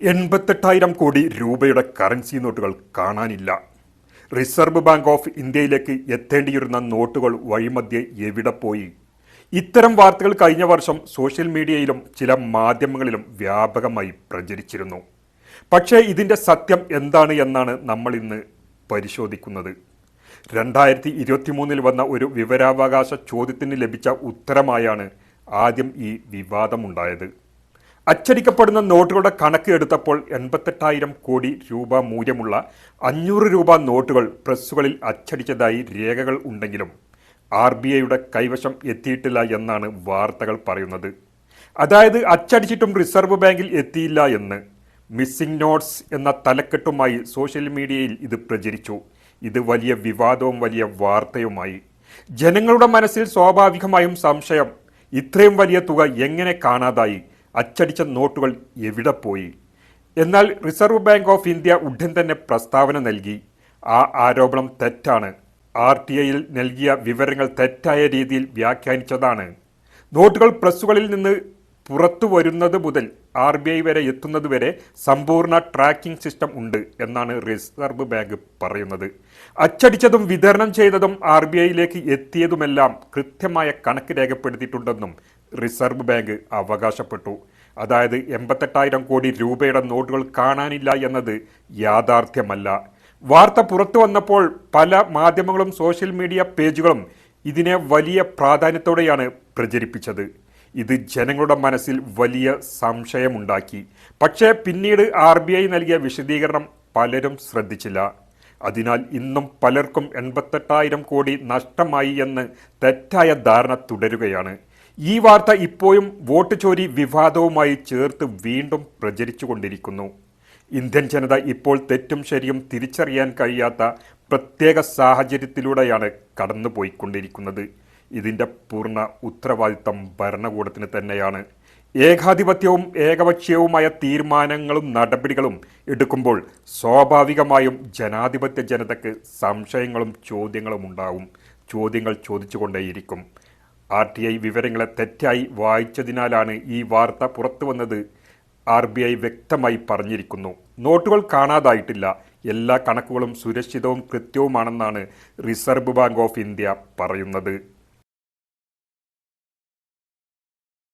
എൺപത്തെട്ടായിരം കോടി രൂപയുടെ കറൻസി നോട്ടുകൾ കാണാനില്ല. റിസർവ് ബാങ്ക് ഓഫ് ഇന്ത്യയിലേക്ക് എത്തേണ്ടിയിരുന്ന നോട്ടുകൾ വഴിമധ്യേ എവിടെ പോയി? ഇത്തരം വാർത്തകൾ കഴിഞ്ഞ വർഷം സോഷ്യൽ മീഡിയയിലും ചില മാധ്യമങ്ങളിലും വ്യാപകമായി പ്രചരിച്ചിരുന്നു. പക്ഷേ ഇതിന്റെ സത്യം എന്താണ് എന്നാണ് നമ്മൾ ഇന്ന് പരിശോധിക്കുന്നത്. രണ്ടായിരത്തി ഇരുപത്തിമൂന്നിൽ വന്ന ഒരു വിവരാവകാശ ചോദ്യത്തിന് ലഭിച്ച ഉത്തരമായാണ് ആദ്യം ഈ വിവാദമുണ്ടായത്. അച്ചടിക്കപ്പെടുന്ന നോട്ടുകളുടെ കണക്ക് എടുത്തപ്പോൾ എൺപത്തെട്ടായിരം കോടി രൂപ മൂല്യമുള്ള അഞ്ഞൂറ് രൂപ നോട്ടുകൾ പ്രസ്സുകളിൽ അച്ചടിച്ചതായി രേഖകൾ ഉണ്ടെങ്കിലും ആർ ബി ഐയുടെ കൈവശം എത്തിയിട്ടില്ല എന്നാണ് വാർത്തകൾ പറയുന്നത്. അതായത് അച്ചടിച്ചിട്ടും റിസർവ് ബാങ്കിൽ എത്തിയില്ല എന്ന് മിസ്സിംഗ് നോട്ട്സ് എന്ന തലക്കെട്ടുമായി സോഷ്യൽ മീഡിയയിൽ ഇത് പ്രചരിച്ചു. ഇത് വലിയ വിവാദവും വലിയ വാർത്തയുമായി. ജനങ്ങളുടെ മനസ്സിൽ സ്വാഭാവികമായും സംശയം ഇത്രയും വലിയ തുക എങ്ങനെ കാണാതായി? അച്ചടിച്ച നോട്ടുകൾ എവിടെ പോയി? എന്നാൽ റിസർവ് ബാങ്ക് ഓഫ് ഇന്ത്യ ഉടൻ തന്നെ പ്രസ്താവന നൽകി. ആ ആരോപണം തെറ്റാണ്. ആർ ടി ഐയിൽ നൽകിയ വിവരങ്ങൾ തെറ്റായ രീതിയിൽ വ്യാഖ്യാനിച്ചതാണ്. നോട്ടുകൾ പ്രസ്സുകളിൽ നിന്ന് പുറത്തു വരുന്നത് മുതൽ ആർ ബി ഐ വരെ എത്തുന്നത് വരെ സമ്പൂർണ ട്രാക്കിംഗ് സിസ്റ്റം ഉണ്ട് എന്നാണ് റിസർവ് ബാങ്ക് പറയുന്നത്. അച്ചടിച്ചതും വിതരണം ചെയ്തതും ആർ ബി ഐയിലേക്ക് എത്തിയതുമെല്ലാം കൃത്യമായ കണക്ക് രേഖപ്പെടുത്തിയിട്ടുണ്ടെന്നും റിസർവ് ബാങ്ക് അവകാശപ്പെട്ടു. അതായത് എൺപത്തെട്ടായിരം കോടി രൂപയുടെ നോട്ടുകൾ കാണാനില്ല എന്നത് യാഥാർത്ഥ്യമല്ല. വാർത്ത പുറത്തു വന്നപ്പോൾ പല മാധ്യമങ്ങളും സോഷ്യൽ മീഡിയ പേജുകളും ഇതിനെ വലിയ പ്രാധാന്യത്തോടെയാണ് പ്രചരിപ്പിച്ചത്. ഇത് ജനങ്ങളുടെ മനസ്സിൽ വലിയ സംശയമുണ്ടാക്കി. പക്ഷേ പിന്നീട് ആർ ബി ഐ നൽകിയ വിശദീകരണം പലരും ശ്രദ്ധിച്ചില്ല. അതിനാൽ ഇന്നും പലർക്കും എൺപത്തെട്ടായിരം കോടി നഷ്ടമായി എന്ന് തെറ്റായ ധാരണ തുടരുകയാണ്. ഈ വാർത്ത ഇപ്പോഴും വോട്ട് ചോരി വിവാദവുമായി ചേർത്ത് വീണ്ടും പ്രചരിച്ചുകൊണ്ടിരിക്കുന്നു. ഇന്ത്യൻ ജനത ഇപ്പോൾ തെറ്റും ശരിയും തിരിച്ചറിയാൻ കഴിയാത്ത പ്രത്യേക സാഹചര്യത്തിലൂടെയാണ് കടന്നുപോയിക്കൊണ്ടിരിക്കുന്നത്. ഇതിന്റെ പൂർണ ഉത്തരവാദിത്തം ഭരണകൂടത്തിന് തന്നെയാണ്. ഏകാധിപത്യവും ഏകപക്ഷീയവുമായ തീരുമാനങ്ങളും നടപടികളും എടുക്കുമ്പോൾ സ്വാഭാവികമായും ജനാധിപത്യ ജനതയ്ക്ക് സംശയങ്ങളും ചോദ്യങ്ങളും ഉണ്ടാവും. ചോദ്യങ്ങൾ ചോദിച്ചുകൊണ്ടേയിരിക്കും. ആർ ടി ഐ വിവരങ്ങളെ തെറ്റായി വായിച്ചതിനാലാണ് ഈ വാർത്ത പുറത്തു വന്നത്. ആർ ബി ഐ വ്യക്തമായി പറഞ്ഞിരിക്കുന്നു. നോട്ടുകൾ കാണാതായിട്ടില്ല. എല്ലാ കണക്കുകളും സുരക്ഷിതവും കൃത്യവുമാണെന്നാണ് റിസർവ് ബാങ്ക് ഓഫ് ഇന്ത്യ പറയുന്നത്.